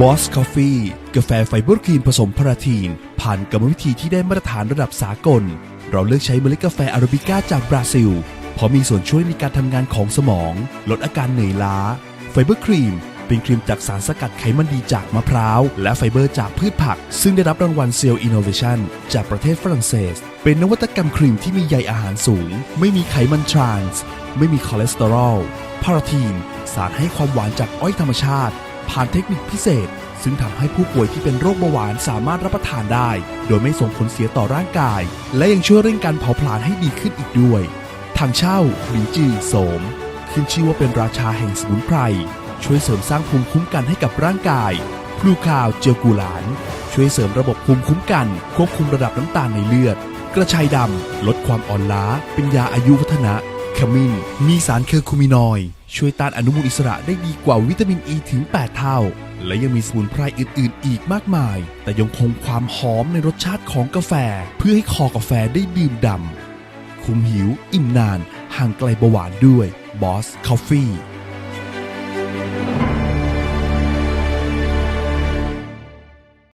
บอสคอฟฟี่กาแฟไฟเบอร์ครีมผสมพาราทีน ผ่านกรรมวิธีที่ได้มาตรฐานระดับสากล เราเลือกใช้เมล็ดกาแฟอาราบิก้าจากบราซิล เพราะมีส่วนช่วยในการทำงานของสมอง ลดอาการเหนื่อยล้า ไฟเบอร์ครีม เป็นครีมจากสารสกัดไขมันดีจากมะพร้าว และไฟเบอร์จากพืชผัก ซึ่งได้รับรางวัลเซลล์อินโนเวชันจากประเทศฝรั่งเศส เป็นนวัตกรรมครีมที่มีใยอาหารสูง ไม่มีไขมันทรานส์ ไม่มีคอเลสเตอรอลพาราทีน สารให้ความหวานจากอ้อยธรรมชาติ ผ่านเทคนิคพิเศษ ซึ่งทำให้ผู้ป่วยที่เป็นโรคเบาหวานสามารถรับประทานได้ โดยไม่ส่งผลเสียต่อร่างกาย และยังช่วยเร่งการเผาผลาญให้ดีขึ้นอีกด้วยทางเช่าหลินจือโสม ขึ้นชื่อว่าเป็นราชาแห่งสมุนไพรช่วยเสริมสร้างภูมิคุ้มกันให้กับร่างกายพลูคาวเจลกูหลาน ช่วยเสริมระบบภูมิคุ้มกัน ควบคุมระดับน้ำตาลในเลือด กระชายดำ ลดความอ่อนล้า เป็นยาอายุวัฒนะ ขมิ้น มีสารเคอร์คูมินอยด์ช่วยต้านอนุมูลอิสระได้ดีกว่าวิตามินอ e ีถึง 8 เท่า และยังมีสมุนไพรอื่น ๆ อีกมากมาย แต่ยังคงความหอมในรสชาติของกาแฟ เพื่อให้คอกาแฟได้ดื่มด่ำคุมหิว อิ่มนาน ห่างไกลเบาหวานด้วย Boss Coffee